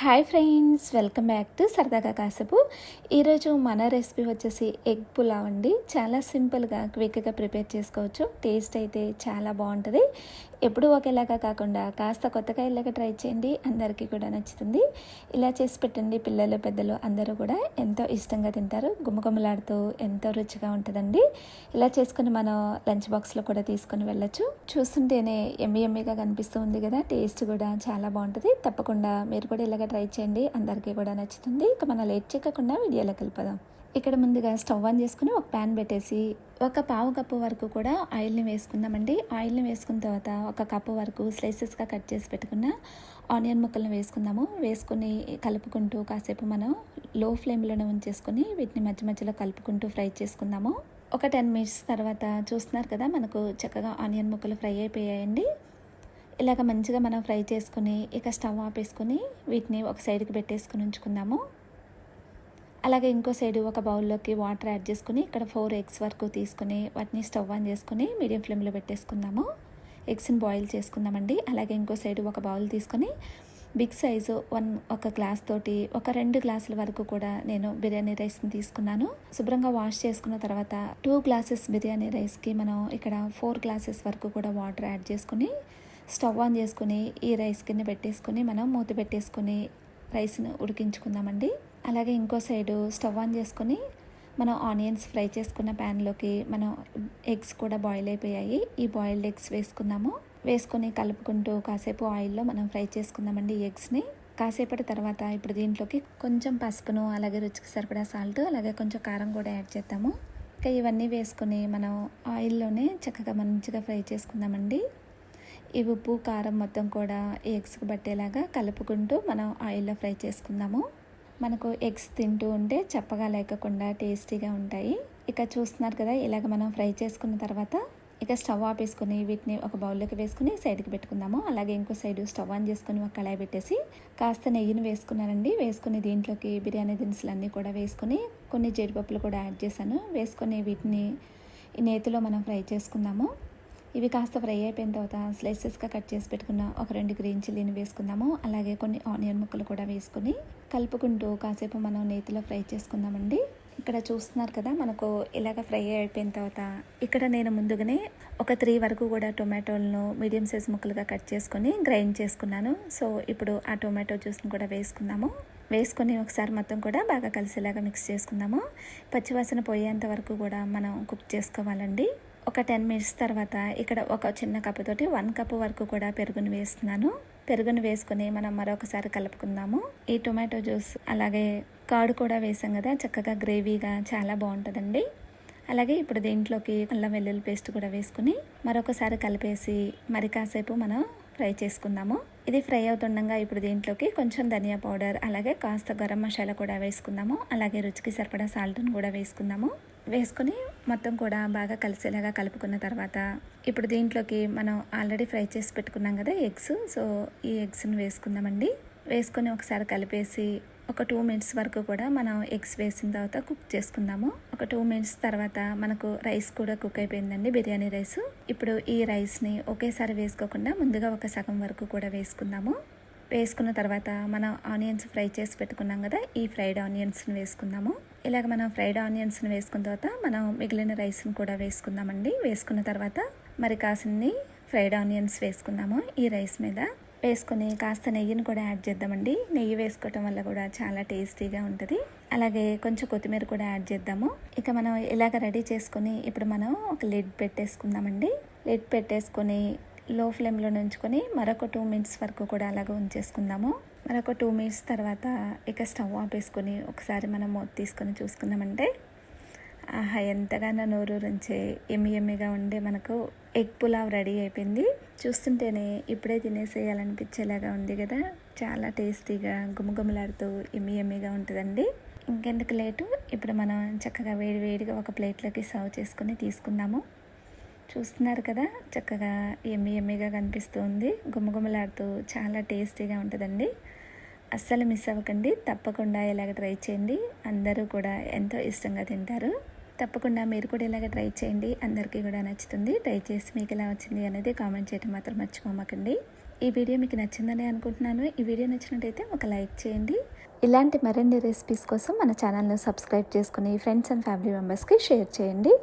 Hi friends welcome back to సరదాగా కాసేపు. ఈరోజు మన రెసిపీ వచ్చేసి ఎగ్ పులావ్ అండి. చాలా సింపుల్గా క్విక్గా ప్రిపేర్ చేసుకోవచ్చు. టేస్ట్ అయితే చాలా బాగుంటుంది. ఎప్పుడూ ఒకేలాగా కాకుండా కాస్త కొత్తగా ఇలాగ ట్రై చేయండి. అందరికీ కూడా నచ్చుతుంది. ఇలా చేసి పెట్టండి. పిల్లలు పెద్దలు అందరూ కూడా ఎంతో ఇష్టంగా తింటారు. గుమ్మగుమ్మలాడుతూ ఎంతో రుచిగా ఉంటుందండి. ఇలా చేసుకుని మనం లంచ్ బాక్స్లో కూడా తీసుకొని వెళ్ళొచ్చు. చూస్తుంటేనే ఎమ్మి ఎమ్మిగా కనిపిస్తూ ఉంది కదా. టేస్ట్ కూడా చాలా బాగుంటుంది. తప్పకుండా మీరు కూడా ఇలాగ ట్రై చేయండి. అందరికీ కూడా నచ్చుతుంది. ఇక మనం లేట్ చేయకుండా వీడియోలోకి వెళ్ళిపోదాం. ఇక్కడ ముందుగా స్టవ్ ఆన్ చేసుకుని ఒక ప్యాన్ పెట్టేసి ఒక పావు కప్పు వరకు కూడా ఆయిల్ని వేసుకుందామండి. ఆయిల్ని వేసుకున్న తర్వాత ఒక కప్పు వరకు స్లైసెస్గా కట్ చేసి పెట్టుకున్న ఆనియన్ ముక్కలను వేసుకుందాము. వేసుకుని కలుపుకుంటూ కాసేపు మనం లో ఫ్లేమ్లోనే ఉంచేసుకొని వీటిని మధ్య మధ్యలో కలుపుకుంటూ ఫ్రై చేసుకుందాము. ఒక టెన్ మినిట్స్ తర్వాత చూస్తున్నారు కదా మనకు చక్కగా ఆనియన్ ముక్కలు ఫ్రై అయిపోయాయండి. ఇలాగ మంచిగా మనం ఫ్రై చేసుకుని ఇక స్టవ్ ఆపేసుకొని వీటిని ఒక సైడ్కి పెట్టేసుకుని ఉంచుకుందాము. అలాగే ఇంకో సైడ్ ఒక బౌల్లోకి వాటర్ యాడ్ చేసుకుని ఇక్కడ ఫోర్ ఎగ్స్ వరకు తీసుకుని వాటిని స్టవ్ ఆన్ చేసుకుని మీడియం ఫ్లేమ్లో పెట్టేసుకుందాము. ఎగ్స్ని బాయిల్ చేసుకుందామండి. అలాగే ఇంకో సైడ్ ఒక బౌల్ తీసుకొని బిగ్ సైజు వన్ ఒక గ్లాస్ తోటి ఒక రెండు గ్లాసుల వరకు కూడా నేను బిర్యానీ రైస్ని తీసుకున్నాను. శుభ్రంగా వాష్ చేసుకున్న తర్వాత టూ గ్లాసెస్ బిర్యానీ రైస్కి మనం ఇక్కడ ఫోర్ గ్లాసెస్ వరకు కూడా వాటర్ యాడ్ చేసుకుని స్టవ్ ఆన్ చేసుకుని ఈ రైస్ కింద పెట్టేసుకుని మనం మూత పెట్టేసుకుని రైస్ను ఉడికించుకుందామండి. అలాగే ఇంకో సైడు స్టవ్ ఆన్ చేసుకొని మనం ఆనియన్స్ ఫ్రై చేసుకున్న ప్యాన్లోకి మనం ఎగ్స్ కూడా బాయిల్ అయిపోయాయి. ఈ బాయిల్డ్ ఎగ్స్ వేసుకుందాము. వేసుకొని కలుపుకుంటూ కాసేపు ఆయిల్లో మనం ఫ్రై చేసుకుందామండి ఈ ఎగ్స్ని. కాసేపటి తర్వాత ఇప్పుడు దీంట్లోకి కొంచెం పసుపును అలాగే రుచికి సరిపడా సాల్ట్ అలాగే కొంచెం కారం కూడా యాడ్ చేద్దాము. ఇంకా ఇవన్నీ వేసుకొని మనం ఆయిల్లోనే చక్కగా మంచిగా ఫ్రై చేసుకుందామండి. ఈ ఉప్పు కారం మొత్తం కూడా ఎగ్స్కి పట్టేలాగా కలుపుకుంటూ మనం ఆయిల్లో ఫ్రై చేసుకుందాము. మనకు ఎగ్స్ తింటూ ఉంటే చప్పగా లేకుండా టేస్టీగా ఉంటాయి. ఇక చూస్తున్నారు కదా ఇలాగ మనం ఫ్రై చేసుకున్న తర్వాత ఇక స్టవ్ ఆపేసుకొని వీటిని ఒక బౌల్లోకి వేసుకుని సైడ్కి పెట్టుకుందాము. అలాగే ఇంకో సైడ్ స్టవ్ ఆన్ చేసుకుని ఒక కళాయి పెట్టేసి కాస్త నెయ్యిని వేసుకున్నానండి. వేసుకుని దీంట్లోకి బిర్యానీ దినుసులు అన్నీ కూడా వేసుకుని కొన్ని జీడిపప్పులు కూడా యాడ్ చేశాను. వేసుకొని వీటిని నేతిలో మనం ఫ్రై చేసుకుందాము. ఇవి కాస్త ఫ్రై అయిపోయిన తర్వాత స్లైసెస్గా కట్ చేసి పెట్టుకున్న ఒక రెండు గ్రీన్ చిల్లీని వేసుకుందాము. అలాగే కొన్ని ఆనియన్ ముక్కలు కూడా వేసుకొని కలుపుకుంటూ కాసేపు మనం నేతిలో ఫ్రై చేసుకుందామండి. ఇక్కడ చూస్తున్నారు కదా మనకు ఇలాగ ఫ్రై అయిపోయిన తర్వాత ఇక్కడ నేను ముందుగానే ఒక త్రీ వరకు కూడా టొమాటోలను మీడియం సైజ్ ముక్కలుగా కట్ చేసుకొని గ్రైండ్ చేసుకున్నాను. సో ఇప్పుడు ఆ టొమాటో జ్యూస్ని కూడా వేసుకుందాము. వేసుకొని ఒకసారి మొత్తం కూడా బాగా కలిసేలాగా మిక్స్ చేసుకుందాము. పచ్చివాసన పోయేంత వరకు కూడా మనం కుక్ చేసుకోవాలండి. ఒక టెన్ మినిట్స్ తర్వాత ఇక్కడ ఒక చిన్న కప్పుతోటి వన్ కప్ వరకు కూడా పెరుగుని వేస్తున్నాను. పెరుగును వేసుకుని మనం మరొకసారి కలుపుకుందాము. ఈ టొమాటో జ్యూస్ అలాగే కాడు కూడా వేసాం కదా చక్కగా గ్రేవీగా చాలా బాగుంటుందండి. అలాగే ఇప్పుడు దీంట్లోకి అల్లం వెల్లుల్లి పేస్ట్ కూడా వేసుకుని మరొకసారి కలిపేసి మరి కాసేపు మనం ఫ్రై చేసుకుందాము. ఇది ఫ్రై అవుతుండగా ఇప్పుడు దీంట్లోకి కొంచెం ధనియా పౌడర్ అలాగే కాస్త గరం మసాలా కూడా వేసుకుందాము. అలాగే రుచికి సరిపడా సాల్ట్ను కూడా వేసుకుందాము. వేసుకొని మొత్తం కూడా బాగా కలిసేలాగా కలుపుకున్న తర్వాత ఇప్పుడు దీంట్లోకి మనం ఆల్రెడీ ఫ్రై చేసి పెట్టుకున్నాం కదా ఎగ్స్. సో ఈ ఎగ్స్ని వేసుకుందామండి. వేసుకొని ఒకసారి కలిపేసి ఒక టూ మినిట్స్ వరకు కూడా మనం ఎగ్స్ వేసిన తర్వాత కుక్ చేసుకుందాము. ఒక టూ మినిట్స్ తర్వాత మనకు రైస్ కూడా కుక్ అయిపోయిందండి బిర్యానీ రైస్. ఇప్పుడు ఈ రైస్ని ఒకేసారి వేసుకోకుండా ముందుగా ఒక సగం వరకు కూడా వేసుకుందాము. వేసుకున్న తర్వాత మనం ఆనియన్స్ ఫ్రై చేసి పెట్టుకున్నాం కదా ఈ ఫ్రైడ్ ఆనియన్స్ని వేసుకుందాము. ఇలాగ మనం ఫ్రైడ్ ఆనియన్స్ని వేసుకున్న తర్వాత మనం మిగిలిన రైస్ని కూడా వేసుకుందామండి. వేసుకున్న తర్వాత మరి కాసిన్ని ఫ్రైడ్ ఆనియన్స్ వేసుకుందాము ఈ రైస్ మీద. వేసుకొని కాస్త నెయ్యిని కూడా యాడ్ చేద్దామండి. నెయ్యి వేసుకోవటం వల్ల కూడా చాలా టేస్టీగా ఉంటుంది. అలాగే కొంచెం కొత్తిమీర కూడా యాడ్ చేద్దాము. ఇక మనం ఇలాగ రెడీ చేసుకొని ఇప్పుడు మనం ఒక లిడ్ పెట్టేసుకుందామండి. లిడ్ పెట్టేసుకొని లో ఫ్లేమ్లో ఉంచుకొని మరొక టూ మినిట్స్ వరకు కూడా అలాగ ఉంచేసుకుందాము. మరొక టూ మినిట్స్ తర్వాత ఇక స్టవ్ ఆపేసుకొని ఒకసారి మనం మూత తీసుకొని చూసుకుందామంటే ఆహా ఎంతగానో నోరు రుంచే ఎమ్మి ఎమ్మిగా ఉండే మనకు ఎగ్ పులావ్ రెడీ అయిపోయింది. చూస్తుంటేనే ఇప్పుడే తినేసేయాలనిపించేలాగా ఉంది కదా. చాలా టేస్టీగా గుమగుమలాడుతూ ఎమ్మి ఎమ్మిగా ఉంటుందండి. ఇంకెందుకు లేటు? ఇప్పుడు మనం చక్కగా వేడి వేడిగా ఒక ప్లేట్లోకి సర్వ్ చేసుకొని తీసుకుందాము. చూస్తున్నారు కదా చక్కగా ఎమ్మి ఎమ్మిగా కనిపిస్తుంది గుమగుమలాడుతూ చాలా టేస్టీగా ఉంటుందండి. అస్సలు మిస్ అవ్వకండి. తప్పకుండా ఇలాగ ట్రై చేయండి. అందరూ కూడా ఎంతో ఇష్టంగా తింటారు. తప్పకుండా మీరు కూడా ఇలాగ ట్రై చేయండి. అందరికీ కూడా నచ్చుతుంది. ట్రై చేసి మీకు ఎలా వచ్చింది అనేది కామెంట్ చేయడం మాత్రం మర్చిపోమకండి. ఈ వీడియో మీకు నచ్చిందని అనుకుంటున్నాను. ఈ వీడియో నచ్చినట్టయితే ఒక లైక్ చేయండి. ఇలాంటి మరిన్ని రెసిపీస్ కోసం మన ఛానల్ను సబ్స్క్రైబ్ చేసుకుని ఫ్రెండ్స్ అండ్ ఫ్యామిలీ మెంబర్స్కి షేర్ చేయండి.